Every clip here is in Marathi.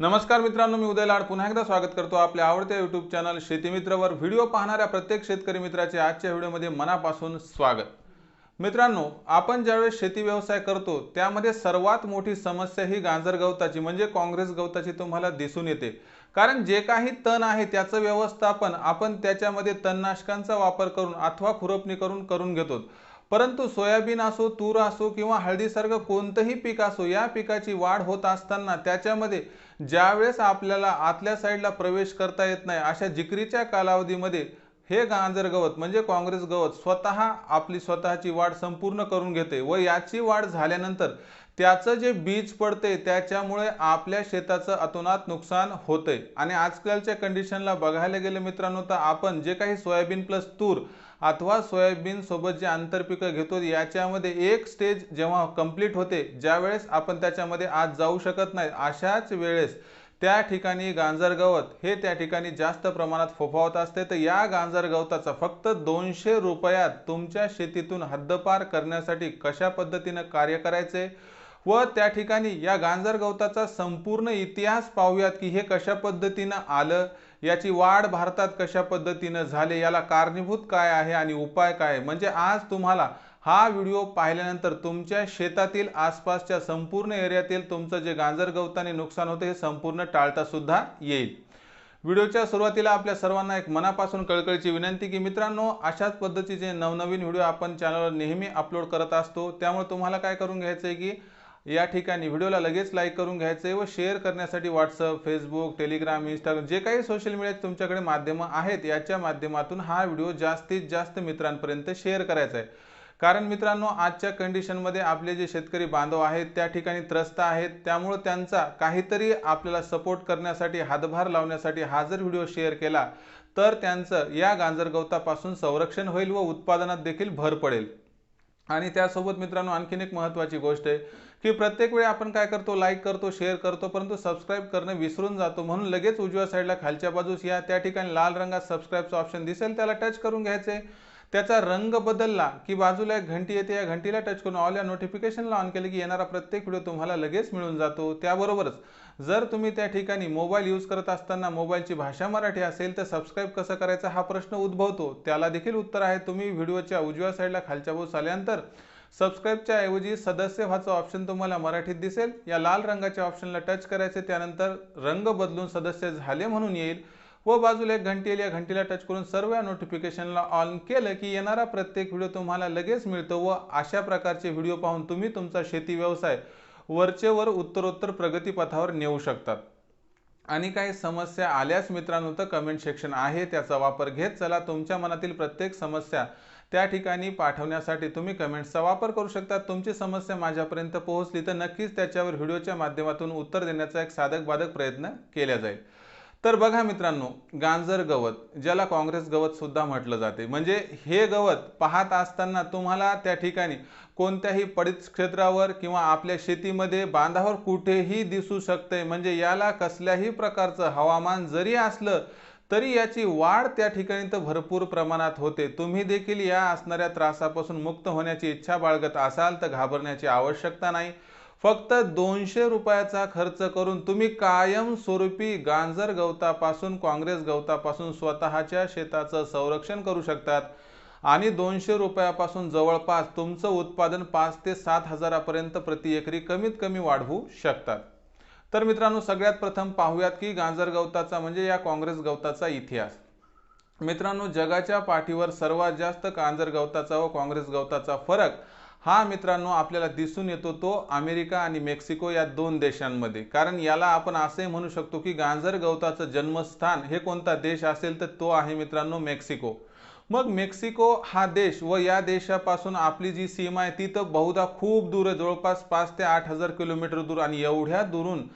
नमस्कार मित्रांनो मी उदय लाड. पुन्हा एकदा स्वागत करतो आपल्या आवडत्या युट्यूब चॅनल शेतीमित्रवर. व्हिडिओ पाहणाऱ्या प्रत्येक शेतकरी मित्राचे आजच्या व्हिडिओमध्ये मनापासून स्वागत. मित्रांनो आपण ज्यावेळेस शेती व्यवसाय करतो त्यामध्ये सर्वात मोठी समस्या ही गांजर गवताची म्हणजे काँग्रेस गवताची तुम्हाला दिसून येते. कारण जे काही तण आहे त्याचं व्यवस्थापन आपण त्याच्यामध्ये तणनाशकांचा वापर करून अथवा खुरपणी करून करून घेतो. परंतु सोयाबीन असो तूर असो किंवा हळदीसारखं कोणतंही पीक असो या पिकाची वाढ होत असताना त्याच्यामध्ये ज्यावेळेस आपल्याला आतल्या साईडला प्रवेश करता येत नाही अशा जिकरीच्या कालावधीमध्ये हे गांजर गवत म्हणजे काँग्रेस गवत स्वतः आपली स्वतःची वाढ संपूर्ण करून घेते व याची वाढ झाल्यानंतर त्याचं जे बीज पडते त्याच्यामुळे आपल्या शेताचं अतोनात नुकसान होते. आणि आजकालच्या कंडिशनला बघायला गेलं मित्रांनो तर आपण जे काही सोयाबीन प्लस तूर अथवा सोयाबीन सोबत जे आंतरपिकं घेतो याच्यामध्ये एक स्टेज जेव्हा कंप्लीट होते ज्यावेळेस आपण त्याच्यामध्ये आज जाऊ शकत नाही अशाच वेळेस त्या ठिकाणी गांजर गवत हे त्या ठिकाणी जास्त प्रमाणात फोफावत असते. तर या गांजर गवताचा फक्त दोनशे रुपयात तुमच्या शेतीतून हद्दपार करण्यासाठी कशा पद्धतीनं कार्य करायचे व त्या ठिकाणी या गांजर गवताचा संपूर्ण इतिहास पाहूयात की हे कशा पद्धतीनं आलं याची वाढ भारतात कशा पद्धतीनं झाले याला कारणीभूत काय आहे आणि उपाय काय? म्हणजे आज तुम्हाला हा व्हिडिओ पाहिल्यानंतर तुमच्या शेतातील आसपासच्या संपूर्ण एरियातील तुमचं जे गांजर गवताने नुकसान होते हे संपूर्ण टाळता सुद्धा येईल. व्हिडिओच्या सुरुवातीला आपल्या सर्वांना एक मनापासून कळकळीची विनंती की मित्रांनो अशाच पद्धतीचे नवनवीन व्हिडिओ आपण चॅनलवर नेहमी अपलोड करत असतो. त्यामुळे तुम्हाला काय करून घ्यायचं आहे की या ठिकाणी व्हिडिओला लगेच लाईक करून घ्यायचं आहे व शेअर करण्यासाठी व्हॉट्सअप फेसबुक टेलिग्राम इंस्टाग्राम जे काही सोशल मीडिया तुमच्याकडे माध्यमं आहेत याच्या माध्यमातून हा व्हिडिओ जास्तीत जास्त मित्रांपर्यंत शेअर करायचा आहे कारण मित्रांनो आजच्या कंडिशनमध्ये आपले जे शेतकरी बांधव आहेत त्या ठिकाणी त्रस्त आहेत. त्यामुळं त्यांचा काहीतरी आपल्याला सपोर्ट करण्यासाठी हातभार लावण्यासाठी हा जर व्हिडिओ शेअर केला तर त्यांचं या गांजर गवतापासून संरक्षण होईल व उत्पादनात देखील भर पडेल. आणि त्यासोबत मित्रांनो आणखीन एक महत्त्वाची गोष्ट आहे की प्रत्येक वेळी आपण काय करतो लाईक करतो शेअर करतो परंतु सबस्क्राईब करणं विसरून जातो. म्हणून लगेच उजव्या साईडला खालच्या बाजूस या त्या ठिकाणी लाल रंगात सबस्क्राईबचं ऑप्शन दिसेल त्याला टच करून घ्यायचे त्याचा रंग बदलला की बाजूला एक घंटी येते. या घंटीला टच करून ऑल या नोटिफिकेशनला ऑन केलं की येणारा प्रत्येक व्हिडिओ तुम्हाला लगेच मिळून जातो. त्याबरोबरच जर तुम्ही त्या ठिकाणी मोबाईल यूज करत असताना मोबाईलची भाषा मराठी असेल तर सबस्क्राईब कसं करायचा हा प्रश्न उद्भवतो. त्याला देखील उत्तर आहे तुम्ही व्हिडिओच्या उजव्या साईडला खालच्या बाजूस आल्यानंतर सबस्क्राईबच्या ऐवजी सदस्य व्हाचं ऑप्शन तुम्हाला मराठीत दिसेल. या लाल रंगाच्या ऑप्शनला टच करायचे त्यानंतर रंग बदलून सदस्य झाले म्हणून येईल. व बाजूला एक घंटी या घंटीला टच करून सर्व नोटिफिकेशनला ऑन केलं की येणारा प्रत्येक व्हिडिओ तुम्हाला लगेच मिळतो व अशा प्रकारचे व्हिडिओ पाहून तुम्ही तुमचा शेती व्यवसाय वरचेवर उत्तरोत्तर प्रगतीपथावर नेऊ शकतात. आणि काही समस्या आल्यास मित्रांनो तर कमेंट सेक्शन आहे त्याचा वापर घेत चला. तुमच्या मनातील प्रत्येक समस्या त्या ठिकाणी पाठवण्यासाठी तुम्ही कमेंट्सचा वापर करू शकता. तुमची समस्या माझ्यापर्यंत पोहोचली तर नक्कीच त्याच्यावर व्हिडिओच्या माध्यमातून उत्तर देण्याचा एक साधक बाधक प्रयत्न केला जाईल. तर बघा मित्रांनो गांजर गवत ज्याला काँग्रेस गवत सुद्धा म्हटलं जाते. म्हणजे हे गवत पाहत असताना तुम्हाला त्या ठिकाणी कोणत्याही पडित क्षेत्रावर किंवा आपल्या शेतीमध्ये बांधावर कुठेही दिसू शकते म्हणजे याला कसल्याही प्रकारचं हवामान जरी असलं तरी याची वाढ त्या ठिकाणी तर भरपूर प्रमाणात होते. तुम्ही देखील या असणाऱ्या त्रासापासून मुक्त होण्याची इच्छा बाळगत असाल तर घाबरण्याची आवश्यकता नाही. फक्त दोनशे रुपयाचा खर्च करून तुम्ही कायमस्वरूपी गांजर गवतापासून काँग्रेस गवतापासून स्वतःच्या शेताचं संरक्षण करू शकतात. आणि दोनशे रुपयापासून जवळपास तुमचं उत्पादन पाच ते सात हजारापर्यंत प्रति एकरी कमीत कमी वाढवू शकतात. तर मित्रांनो सगळ्यात प्रथम पाहूयात की गांजर गवताचा म्हणजे या काँग्रेस गवताचा इतिहास. मित्रांनो जगाच्या पाठीवर सर्वात जास्त गांजर गवताचा व काँग्रेस गवताचा फरक हा मित्रांनो आपल्याला दिसून येतो तो अमेरिका आणि मेक्सिको या दोन देशांमध्ये. कारण याला आपण असे म्हणू शकतो की गांजर गवताचं जन्मस्थान हे कोणता देश असेल तर तो आहे मित्रांनो मेक्सिको. मग मेक्सिको हा देश व या देशापासून आपली जी सीमा आहे ती तर बहुधा खूप दूर आहे. जवळपास पाच ते आठ हजार किलोमीटर दूर आणि एवढ्या दुरून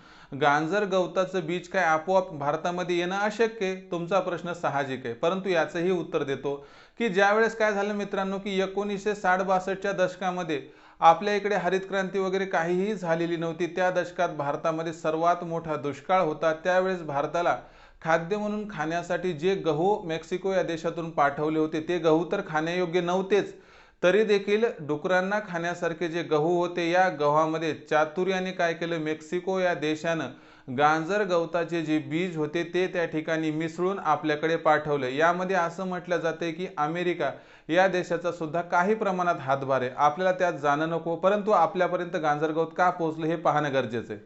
गांजर गवताचं बीज काय आपोआप भारतामध्ये येणं अशक्य आहे? तुमचा प्रश्न साहजिक आहे. परंतु याचंही उत्तर देतो. की ज्यावेळेस काय झालं मित्रांनो की एकोणीसशे साठ बासष्टच्या दशकामध्ये आपल्या इकडे हरित क्रांती वगैरे काहीही झालेली नव्हती. त्या दशकात भारतामध्ये सर्वात मोठा दुष्काळ होता. त्यावेळेस भारताला खाद्य म्हणून खाण्यासाठी जे गहू मेक्सिको या देशातून पाठवले होते ते गहू तर खाण्यायोग्य नव्हतेच तरी देखील डुकरांना खाण्यासारखे जे गहू होते या गव्हामध्ये चातुर्याने काय केलं? मेक्सिको या देशानं गांजर गवताचे जे बीज होते ते त्या ठिकाणी मिसळून आपल्याकडे पाठवले. यामध्ये असं म्हटलं जाते की अमेरिका या देशाचा सुद्धा काही प्रमाणात हातभार आहे. आपल्याला त्यात जाणं नको परंतु आपल्यापर्यंत गांजर गवत का पोहोचलं हे पाहणं गरजेचं आहे.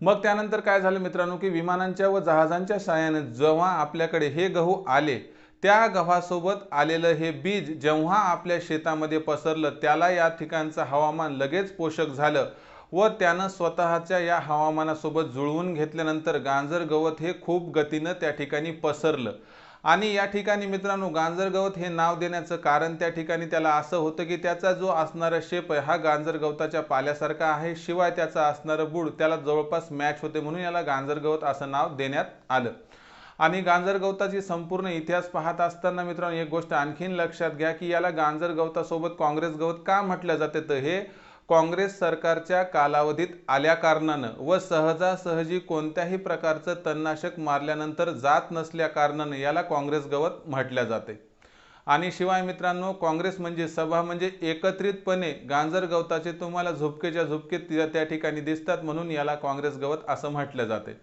मग त्यानंतर काय झालं मित्रांनो की विमानांच्या व जहाजांच्या सहाय्याने जेव्हा आपल्याकडे हे गहू आले त्या गव्हासोबत आलेलं हे बीज जेव्हा आपल्या शेतामध्ये पसरलं त्याला या ठिकाणचं हवामान लगेच पोषक झालं. व त्यानं स्वतःच्या या हवामानासोबत जुळवून घेतल्यानंतर गांजर गवत हे खूप गतीनं त्या ठिकाणी पसरलं. आणि या ठिकाणी मित्रांनो गांजर गवत हे नाव देण्याचं कारण त्या ठिकाणी त्याला असं होतं की त्याचा जो असणारा शेप आहे हा गांजर गवताच्या पाल्यासारखा आहे. शिवाय त्याचा असणारं बुड त्याला जवळपास मॅच होते म्हणून याला गांजर गवत असं नाव देण्यात आलं. आणि गांजर गवताची संपूर्ण इतिहास पाहत असताना मित्रांनो एक गोष्ट आणखीन लक्षात घ्या की याला गांजर गवतासोबत काँग्रेस गवत का म्हटलं जाते? तर हे काँग्रेस सरकारच्या कालावधीत आल्याकारणानं व सहजासहजी कोणत्याही प्रकारचं तणनाशक मारल्यानंतर जात नसल्याकारणानं याला काँग्रेस गवत म्हटल्या जाते. आणि शिवाय मित्रांनो काँग्रेस म्हणजे सभा म्हणजे एकत्रितपणे गांजर गवताचे तुम्हाला झुपकेच्या झुपके त्या ठिकाणी दिसतात म्हणून याला काँग्रेस गवत असं म्हटलं जाते.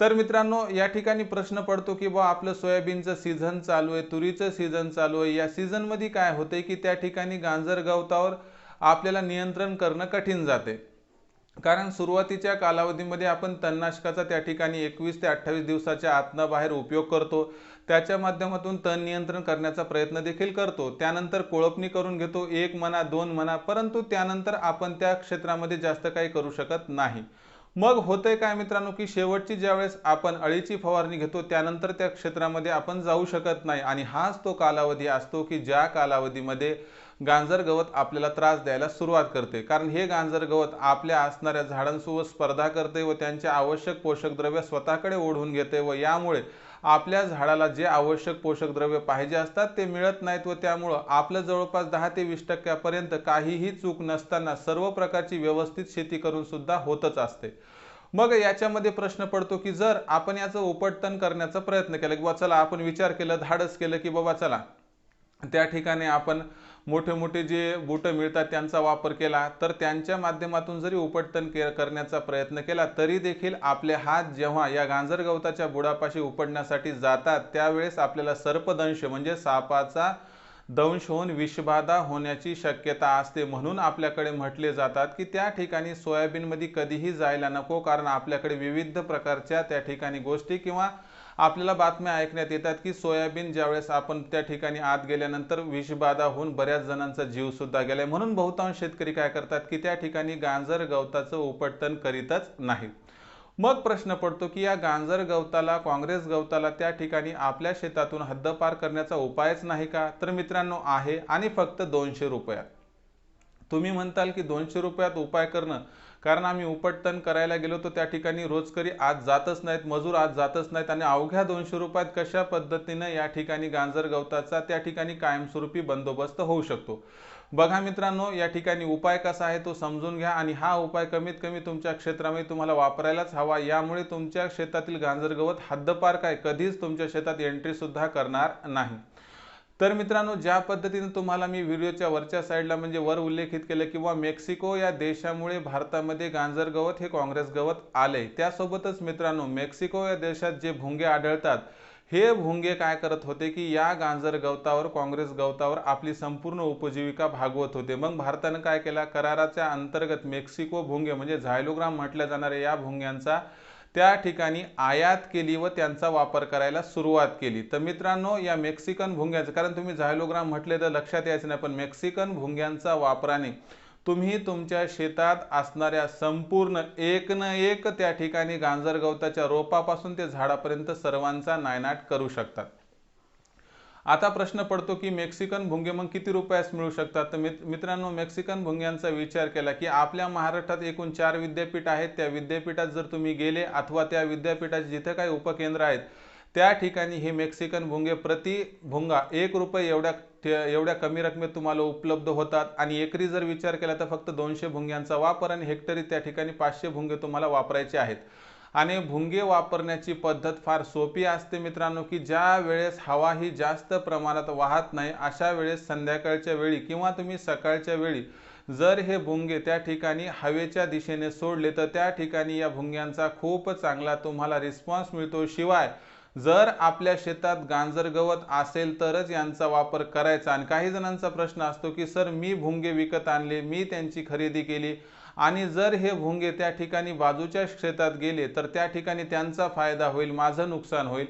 तर मित्रांनो या ठिकाणी प्रश्न पडतो की बा आपलं सोयाबीनचं सीझन चालू आहे तुरीचं सीझन चालू आहे. या सीझनमध्ये काय होतंय की त्या ठिकाणी गांजर गवतावर आपल्याला नियंत्रण करणं कठीण जाते. कारण सुरुवातीच्या कालावधीमध्ये आपण तणनाशकाचा त्या ठिकाणी एकवीस ते अठ्ठावीस दिवसाच्या आतनं बाहेर उपयोग करतो. त्याच्या माध्यमातून तण नियंत्रण करण्याचा प्रयत्न देखील करतो. त्यानंतर कोळपणी करून घेतो. एक म्हणा दोन म्हणा परंतु त्यानंतर आपण त्या क्षेत्रामध्ये जास्त काही करू शकत नाही. मग होतंय काय मित्रांनो की शेवटची ज्यावेळेस आपण अळीची फवारणी घेतो त्यानंतर त्या क्षेत्रामध्ये आपण जाऊ शकत नाही. आणि हाच तो कालावधी असतो की ज्या कालावधीमध्ये गांजर गवत आपल्याला त्रास द्यायला सुरुवात करते. कारण हे गांजर गवत आपल्या असणाऱ्या झाडांसोबत स्पर्धा करते व त्यांचे आवश्यक पोषक द्रव्य स्वतःकडे ओढून घेते व यामुळे आपल्या झाडाला जे आवश्यक पोषक द्रव्य पाहिजे असतात ते मिळत नाहीत व त्यामुळं आपलं जवळपास दहा ते वीस टक्क्यापर्यंत काहीही चूक नसताना सर्व प्रकारची व्यवस्थित शेती करून सुद्धा होतच असते. मग याच्यामध्ये प्रश्न पडतो की जर आपण याचं उपटन करण्याचा प्रयत्न केला किंवा चला आपण विचार केला धाडस केलं की बाबा चला त्या ठिकाणी आपण मोठे मोठे जे बोटं मिळतात त्यांचा वापर केला तर त्यांच्या माध्यमातून जरी उपटन के करण्याचा प्रयत्न केला तरी देखील आपले हात जेव्हा या गांजर गवताच्या बुडापाशी उपडण्यासाठी जातात त्यावेळेस आपल्याला सर्पदंश म्हणजे सापाचा दंश होऊन विषबाधा होण्याची शक्यता असते. म्हणून आपल्याकडे म्हटले जातात की त्या ठिकाणी सोयाबीनमध्ये कधीही जायला नको कारण आपल्याकडे विविध प्रकारच्या त्या ठिकाणी गोष्टी किंवा आपल्याला बातम्या ऐकण्यात येतात की सोयाबीन ज्यावेळेस आपण त्या ठिकाणी आत गेल्यानंतर विषबाधा होऊन बऱ्याच जणांचा जीव सुद्धा गेलाय. म्हणून बहुतांश शेतकरी काय करतात की त्या ठिकाणी गांजर गवताचं उपटन करीतच नाही मग प्रश्न पडतो की या गांजर गवताला काँग्रेस गवताला त्या ठिकाणी आपल्या शेतातून हद्दपार करण्याचा उपायच नाही का? तर मित्रांनो आहे आणि फक्त दोनशे रुपयात. तुम्ही म्हणताल की दोनशे रुपयात उपाय करणं. कारण आम्ही उपटतन करायला गेलो तर त्या ठिकाणी रोजकरी आज जातच नाहीत मजूर आज जातच नाहीत आणि अवघ्या दोनशे रुपयात कशा पद्धतीनं या ठिकाणी गांजर गवताचा त्या ठिकाणी कायमस्वरूपी बंदोबस्त होऊ शकतो. बघा मित्रांनो या ठिकाणी उपाय कसा आहे तो समजून घ्या आणि हा उपाय कमीत कमी तुमच्या क्षेत्रामध्ये तुम्हाला वापरायलाच हवा. यामुळे तुमच्या शेतातील गांजर गवत हद्दपार काय? कधीच तुमच्या शेतात एंट्री सुद्धा करणार नाही. तर मित्रांनो ज्या पद्धतीने तुम्हाला मी व्हिडिओच्या वरच्या साईडला म्हणजे वर उल्लेखित केलं किंवा मेक्सिको या देशामुळे भारतामध्ये गांजर गवत हे काँग्रेस गवत आले त्यासोबतच मित्रांनो मेक्सिको या देशात जे भुंगे आढळतात हे भुंगे काय करत होते की या गांजर गवतावर काँग्रेस गवतावर आपली संपूर्ण उपजीविका भागवत होते. मग भारतानं काय केला? कराराच्या अंतर्गत मेक्सिको भुंगे म्हणजे झायलोग्राम म्हटल्या जाणाऱ्या या भुंग्यांचा त्या ठिकाणी आयात केली व त्यांचा वापर करायला सुरुवात केली. तर मित्रांनो या मेक्सिकन भुंग्याचं कारण तुम्ही झायलोग्राम म्हटले तर लक्षात यायचं नाही पण मेक्सिकन भुंग्यांचा वापराने तुम्ही तुमच्या शेतात असणाऱ्या संपूर्ण एक न एक त्या ठिकाणी गांजर गवताच्या रोपापासून ते झाडापर्यंत सर्वांचा नायनाट करू शकतात. आता प्रश्न पडतो की मेक्सिकन भुंगे मग किती रुपयास मिळू शकतात? तर मित्रांनो मेक्सिकन भुंग्यांचा विचार केला की आपल्या महाराष्ट्रात एकूण चार विद्यापीठ आहेत. त्या विद्यापीठात जर तुम्ही गेले अथवा त्या विद्यापीठाचे जिथे काही उपकेंद्र आहेत त्या ठिकाणी हे मेक्सिकन भुंगे प्रति भुंगा एक रुपये एवढ्या एवढ्या कमी रकमेत तुम्हाला उपलब्ध होतात. आणि एकरी जर विचार केला तर फक्त दोनशे भुंग्यांचा वापर आणि हेक्टरी त्या ठिकाणी पाचशे भुंगे तुम्हाला वापरायचे आहेत. आणि भुंगे वापरण्याची पद्धत फार सोपी असते मित्रांनो की ज्या वेळेस हवा ही जास्त प्रमाणात वाहत नाही अशा वेळेस संध्याकाळच्या वेळी किंवा तुम्ही सकाळच्या वेळी जर हे भुंगे त्या ठिकाणी हवेच्या दिशेने सोडले तर त्या ठिकाणी या भुंग्यांचा खूप चांगला तुम्हाला रिस्पॉन्स मिळतो. शिवाय जर आपल्या शेतात गांजर गवत असेल तरच यांचा वापर करायचा. आणि काही जणांचा प्रश्न असतो की सर मी भुंगे विकत आणले मी त्यांची खरेदी केली आणि जर हे भुंगे त्या ठिकाणी बाजूच्या शेतात गेले तर त्या ठिकाणी त्यांचा फायदा होईल माझं नुकसान होईल.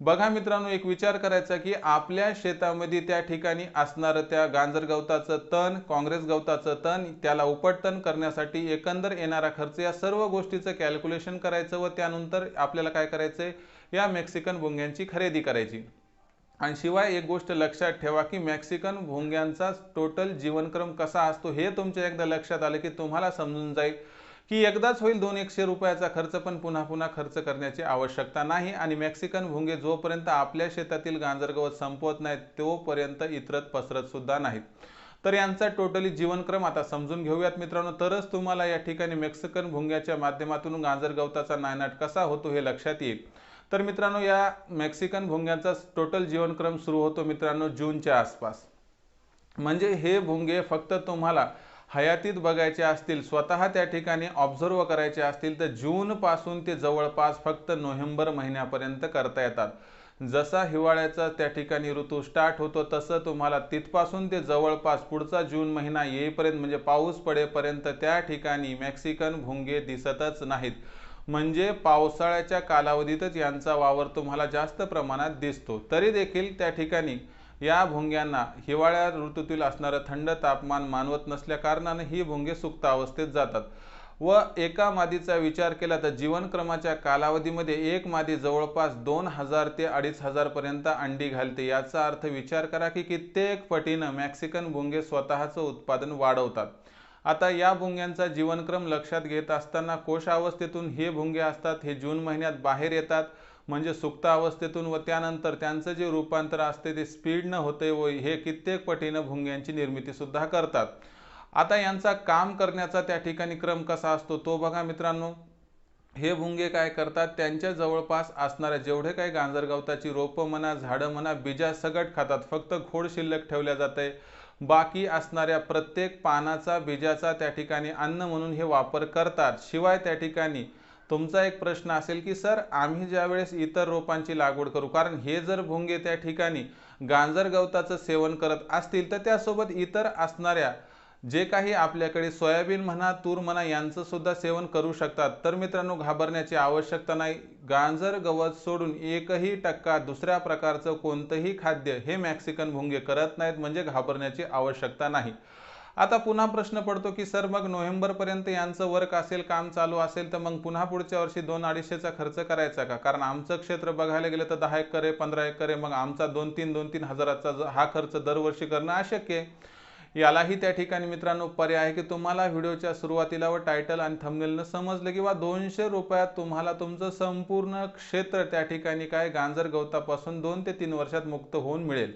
बघा मित्रांनो एक विचार करायचा की आपल्या शेतामध्ये त्या ठिकाणी असणारं त्या गांजर गवताचं तण काँग्रेस गवताचं तण त्याला उपटतण करण्यासाठी एकंदर येणारा खर्च या सर्व गोष्टीचं कॅल्क्युलेशन करायचं व त्यानंतर आपल्याला काय करायचं या मेक्सिकन भुंग्यांची खरेदी करायची. आणि शिवाय एक गोष्ट लक्षात ठेवा की मेक्सिकन भोंग्यांचा टोटल जीवनक्रम कसा असतो हे तुमच्या एकदा लक्षात आलं की तुम्हाला समजून जाईल की एकदाच होईल दोन एकशे रुपयाचा खर्च पण पुन्हा पुन्हा खर्च करण्याची आवश्यकता नाही. आणि मेक्सिकन भुंगे जोपर्यंत आपल्या शेतातील गांजरगवत संपवत नाहीत तोपर्यंत इतरत पसरत सुद्धा नाहीत. तर यांचा टोटली जीवनक्रम आता समजून घेऊयात मित्रांनो. तरच तुम्हाला या ठिकाणी मेक्सिकन भुंग्याच्या माध्यमातून गांजर गवताचा नायनाट कसा होतो हे लक्षात येईल. तर मित्रांनो या मेक्सिकन भुंग्यांचा टोटल जीवनक्रम सुरू होतो मित्रांनो जूनच्या आसपास. म्हणजे हे भुंगे फक्त तुम्हाला हयातीत बघायचे असतील स्वतः त्या ठिकाणी ऑब्झर्व करायचे असतील तर जूनपासून ते जवळपास फक्त नोव्हेंबर महिन्यापर्यंत करता येतात. जसा हिवाळ्याचा त्या ठिकाणी ऋतू स्टार्ट होतो तसं तुम्हाला तिथपासून ते जवळपास पुढचा जून महिना येईपर्यंत म्हणजे पाऊस पडेपर्यंत त्या ठिकाणी मेक्सिकन भुंगे दिसतच नाहीत. म्हणजे पावसाळ्याच्या कालावधीतच यांचा वावर तुम्हाला जास्त प्रमाणात दिसतो. तरी देखील त्या ठिकाणी या भुंग्यांना हिवाळ्या ऋतूतील असणारं थंड तापमान मानवत नसल्याकारणाने ही भुंगे सुप्त अवस्थेत जातात. व एका मादीचा विचार केला तर जीवनक्रमाच्या कालावधीमध्ये एक मादी जवळपास दोन हजार ते अडीच हजारपर्यंत अंडी घालते. याचा अर्थ विचार करा की कित्येक पटीनं मॅक्सिकन भोंगे स्वतःचं उत्पादन वाढवतात. आता या भुंग्यांचा जीवनक्रम लक्षात घेत असताना कोशावस्थेतून हे भुंगे असतात हे जून महिन्यात बाहेर येतात. म्हणजे सुप्त अवस्थेतून व त्यानंतर त्यांचं जे रूपांतर असते ते स्पीडनं होते व हे कित्येक पटीनं भुंग्यांची निर्मितीसुद्धा करतात. आता यांचा काम करण्याचा त्या ठिकाणी क्रम कसा असतो तो बघा मित्रांनो. हे भुंगे काय करतात? त्यांच्या जवळपास असणाऱ्या जेवढे काही गांजर गवताची रोपं म्हणा झाडं म्हणा बीजा सगट खातात. फक्त खोड शिल्लक ठेवल्या जाते बाकी असणाऱ्या प्रत्येक पानाचा बीजाचा त्या ठिकाणी अन्न म्हणून हे वापर करतात. शिवाय त्या ठिकाणी तुमचा एक प्रश्न असेल की सर आम्ही ज्यावेळेस इतर रोपांची लागवड करू कारण हे जर भुंगे त्या ठिकाणी गांजर गवताचं सेवन करत असतील तर त्यासोबत इतर असणाऱ्या जे काही आपल्याकडे सोयाबीन म्हणा तूर म्हणा यांचं सुद्धा सेवन करू शकतात. तर मित्रांनो घाबरण्याची आवश्यकता नाही. गाजर गवत सोडून एकही टक्का दुसऱ्या प्रकारचं कोणतंही खाद्य हे मॅक्सिकन भुंगे करत नाहीत म्हणजे घाबरण्याची आवश्यकता नाही. आता पुन्हा प्रश्न पडतो की सर मग नोव्हेंबरपर्यंत यांचं वर्क असेल काम चालू असेल तर मग पुन्हा पुढच्या वर्षी दोन अडीचशेचा खर्च करायचा का? कारण आमचं क्षेत्र बघायला गेलं तर दहा एकर आहे पंधरा एकर आहे मग आमचा दोन तीन दोन तीन हजाराचा हा खर्च दरवर्षी करणं अशक्य आहे. यालाही त्या ठिकाणी मित्रांनो पर्याय आहे की तुम्हाला व्हिडिओच्या सुरुवातीला व टायटल आणि थंबनेलनं समजलं किंवा दोनशे रुपयात तुम्हाला तुमचं संपूर्ण क्षेत्र त्या ठिकाणी काय गांजर गवतापासून दोन ते तीन वर्षात मुक्त होऊन मिळेल.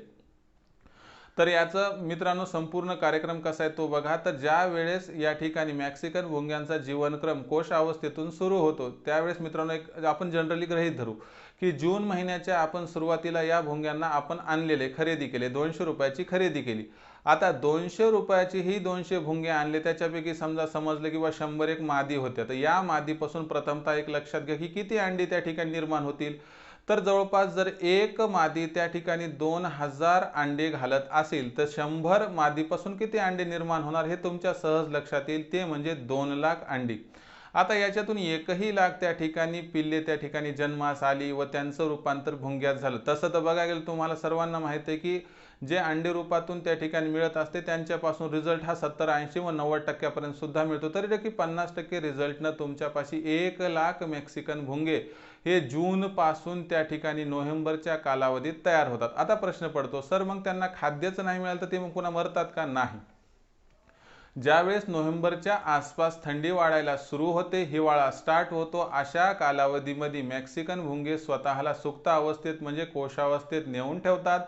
तर याचं मित्रांनो संपूर्ण कार्यक्रम कसा आहे तो बघा. तर ज्या वेळेस या ठिकाणी मॅक्सिकन भोंग्यांचा जीवनक्रम कोश अवस्थेतून सुरू होतो त्यावेळेस मित्रांनो एक आपण जनरली ग्रहित धरू की जून महिन्याच्या आपण सुरुवातीला या भोंग्यांना आपण आणलेले खरेदी केले दोनशे रुपयाची खरेदी केली. आता दोनशे रुपयाची ही दोनशे भुंगे आणले त्याच्यापैकी समजा समजलं किंवा शंभर एक मादी होत्या. तर या मादीपासून प्रथमतः एक लक्षात घ्या की किती अंडी त्या ठिकाणी निर्माण होतील. तर जवळपास जर एक मादी त्या ठिकाणी दोन हजार अंडे घालत असेल तर शंभर मादीपासून किती अंडे निर्माण होणार हे तुमच्या सहज लक्षात येईल. ते म्हणजे दोन लाख अंडी. आता याच्यातून एकही लाख त्या ठिकाणी पिल्ले त्या ठिकाणी जन्मास आली व त्यांचं रूपांतर भुंग्यात झालं. तसं तर बघायला गेलं तुम्हाला सर्वांना माहिती आहे की जे अंडे रूपातून त्या ठिकाणी मिळत असते त्यांच्यापासून रिझल्ट हा सत्तर ऐंशी व नव्वद टक्क्यापर्यंत सुद्धा मिळतो. तरी देखील पन्नास टक्के रिझल्टनं तुमच्यापाशी एक लाख मेक्सिकन भुंगे हे जूनपासून त्या ठिकाणी नोव्हेंबरच्या कालावधीत तयार होतात. आता प्रश्न पडतो सर मग त्यांना खाद्यच नाही मिळालं तर ते मग पुन्हा मरतात का? नाही. ज्यावेळेस नोव्हेंबरच्या आसपास थंडी वाढायला सुरू होते हिवाळा स्टार्ट होतो अशा कालावधीमध्ये मेक्सिकन भुंगे स्वतःला सुप्त अवस्थेत म्हणजे कोशावस्थेत नेऊन ठेवतात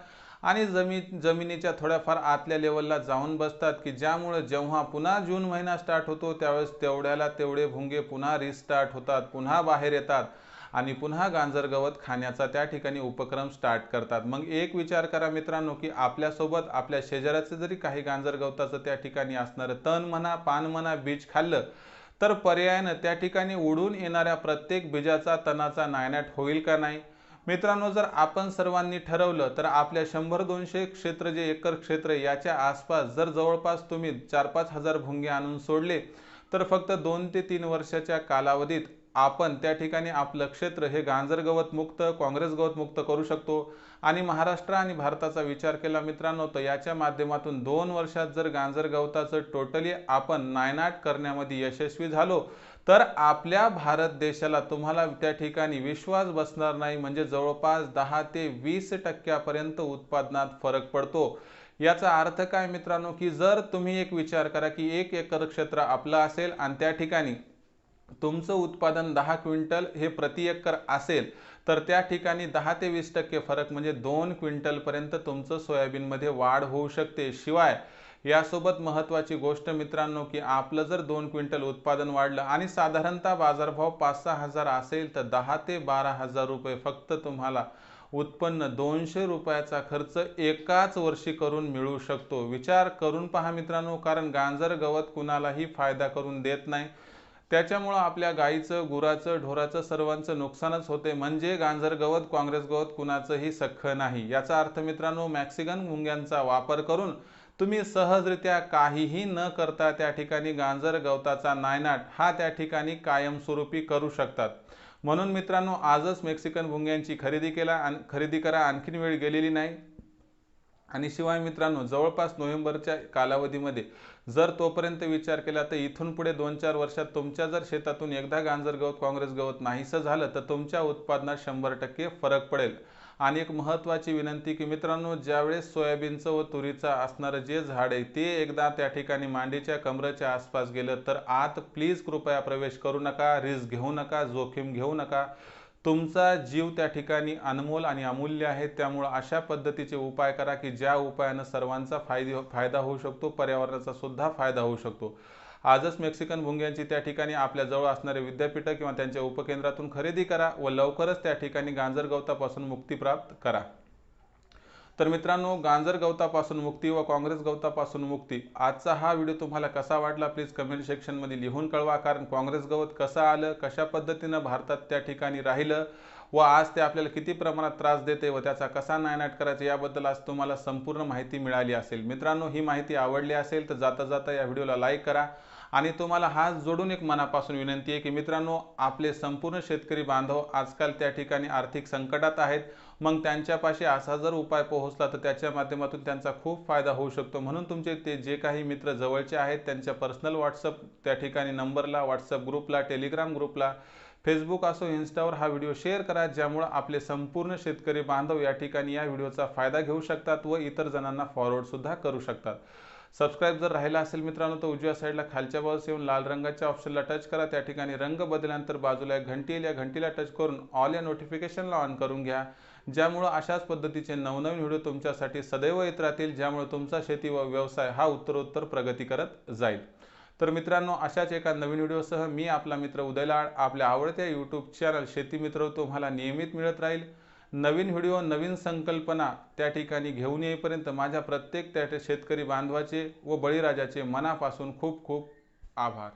आणि जमीन जमिनीच्या थोड्याफार आतल्या लेवलला जाऊन बसतात की ज्यामुळे जेव्हा पुन्हा जून महिना स्टार्ट होतो त्यावेळेस तेवढ्याला तेवढे भुंगे पुन्हा रिस्टार्ट होतात पुन्हा बाहेर येतात. आणि पुन्हा गांजर गवत खाण्याचा त्या ठिकाणी उपक्रम स्टार्ट करतात. मग एक विचार करा मित्रांनो की आपल्यासोबत आपल्या शेजाऱ्याचं जरी काही गांजर गवताचं त्या ठिकाणी असणारं तण म्हणा पान म्हणा बीज खाल्लं तर पर्यायानं त्या ठिकाणी उडून येणाऱ्या प्रत्येक बीजाचा तणाचा नायनाट होईल का नाही? मित्रांनो जर आपण सर्वांनी ठरवलं तर आपल्या शंभर दोनशे क्षेत्र जे एकर क्षेत्र याच्या आसपास जर जवळपास तुम्ही चार पाच हजार भुंगे आणून सोडले तर फक्त दोन ते तीन वर्षाच्या कालावधीत आपण त्या ठिकाणी आपलं क्षेत्र हे गांजर गवत मुक्त काँग्रेस गवत मुक्त करू शकतो. आणि महाराष्ट्र आणि भारताचा विचार केला मित्रांनो तर याच्या माध्यमातून दोन वर्षात जर गांजर गवताचं टोटली आपण नायनाट करण्यामध्ये यशस्वी झालो तर आपल्या भारत देशाला तुम्हाला त्या ठिकाणी विश्वास बसणार नाही. म्हणजे जवळपास दहा ते वीस टक्क्यापर्यंत उत्पादनात फरक पडतो. याचा अर्थ काय मित्रांनो की जर तुम्ही एक विचार करा की एक एकर क्षेत्र आपलं असेल आणि त्या ठिकाणी तुमचं उत्पादन दहा क्विंटल हे प्रति एकर असेल तर त्या ठिकाणी दहा ते वीस टक्के फरक म्हणजे दोन क्विंटलपर्यंत तुमचं सोयाबीनमध्ये वाढ होऊ शकते. शिवाय यासोबत महत्त्वाची गोष्ट मित्रांनो की आपलं जर दोन क्विंटल उत्पादन वाढलं आणि साधारणतः बाजारभाव पाच सहा हजार असेल तर दहा ते बारा हजार रुपये फक्त तुम्हाला उत्पन्न दोनशे रुपयाचा खर्च एकाच वर्षी करून मिळू शकतो. विचार करून पहा मित्रांनो कारण गांजर गवत कुणालाही फायदा करून देत नाही. त्याच्यामुळं आपल्या गाईचं गुराचं ढोराचं सर्वांचं नुकसानच होते. म्हणजे गांजर गवत काँग्रेस गवत कुणाचंही सख्ख नाही. याचा अर्थ मित्रांनो मॅक्सिकन मुंग्यांचा वापर करून तुम्ही सहजरित्या काहीही न करता त्या ठिकाणी गांजर गवताचा नायनाट हा त्या ठिकाणी कायमस्वरूपी करू शकतात. म्हणून मित्रांनो आजच मेक्सिकन भुंग्यांची खरेदी केला आणि खरेदी करा. आणखीन वेळ गेलेली नाही. आणि शिवाय मित्रांनो जवळपास नोव्हेंबरच्या कालावधीमध्ये जर तोपर्यंत विचार केला तर इथून पुढे दोन चार वर्षात तुमच्या जर शेतातून एकदा गांजर गवत काँग्रेस गवत नाहीसं झालं तर तुमच्या उत्पादनात शंभर टक्के फरक पडेल. आणि एक महत्त्वाची विनंती की मित्रांनो ज्यावेळेस सोयाबीनचं व तुरीचं असणारं जे झाड आहे ते एकदा त्या ठिकाणी मांडीच्या कमरेच्या आसपास गेलं तर आत प्लीज कृपया प्रवेश करू नका रिस्क घेऊ नका जोखीम घेऊ नका. तुमचा जीव त्या ठिकाणी अनमोल आणि अमूल्य आहे त्यामुळं अशा पद्धतीचे उपाय करा की ज्या उपायानं सर्वांचा फायदे हो, फायदा होऊ शकतो पर्यावरणाचा सुद्धा फायदा होऊ शकतो. आजच मेक्सिकन भुंग्यांची त्या ठिकाणी आपल्याजवळ असणारे विद्यापीठं किंवा त्यांच्या उपकेंद्रातून खरेदी करा व लवकरच त्या ठिकाणी गांजर गवतापासून मुक्ती प्राप्त करा. तर मित्रांनो गांजर गवतापासून मुक्ती व काँग्रेस गवतापासून मुक्ती. आजचा हा व्हिडिओ तुम्हाला कसा वाटला प्लीज कमेंट सेक्शनमध्ये लिहून कळवा. कारण काँग्रेस गवत कसं आलं कशा पद्धतीनं भारतात त्या ठिकाणी राहिलं व आज ते आपल्याला किती प्रमाणात त्रास देते व त्याचा कसा नायनाट करायचा याबद्दल आज तुम्हाला संपूर्ण माहिती मिळाली असेल. मित्रांनो ही माहिती आवडली असेल तर जाता जाता या व्हिडिओला लाईक करा. आणि तुम्हाला हात जोडून एक मनापासून विनंती आहे की मित्रांनो आपले संपूर्ण शेतकरी बांधव आजकाल त्या ठिकाणी आर्थिक संकटात आहेत. मग त्यांच्यापाशी असा जर उपाय पोहोचला तर त्याच्या माध्यमातून त्यांचा खूप फायदा होऊ शकतो. म्हणून तुमचे ते जे काही मित्र जवळचे आहेत त्यांच्या पर्सनल व्हॉट्सअप त्या ठिकाणी नंबरला व्हॉट्सअप ग्रुपला टेलिग्राम ग्रुपला फेसबुक असो इन्स्टावर हा व्हिडिओ शेअर करा ज्यामुळं आपले संपूर्ण शेतकरी बांधव या ठिकाणी या व्हिडिओचा फायदा घेऊ शकतात व इतर जणांना फॉरवर्डसुद्धा करू शकतात. सबस्क्राईब जर राहिला असेल मित्रांनो तर उजव्या साईडला खालच्या बाजूस येऊन लाल रंगाच्या ऑप्शनला टच करा. त्या ठिकाणी रंग बदलल्यानंतर बाजूला एक घंटी येईल. या घंटीला टच करून ऑल या नोटिफिकेशनला ऑन करून घ्या. ज्यामुळं अशाच पद्धतीचे नवनवीन व्हिडिओ तुमच्यासाठी सदैव येत राहतील ज्यामुळे तुमचा शेती व व्यवसाय हा उत्तरोत्तर प्रगती करत जाईल. तर मित्रांनो अशाच एका नवीन व्हिडिओसह मी आपला मित्र उदयलाड आपल्या आवडत्या यूट्यूब चॅनल शेती मित्र तुम्हाला नियमित मिळत राहील. नवीन व्हिडिओ नवीन संकल्पना त्या ठिकाणी घेऊन येईपर्यंत माझ्या प्रत्येक त्या शेतकरी बांधवाचे व बळीराजाचे मनापासून खूप खूप आभार.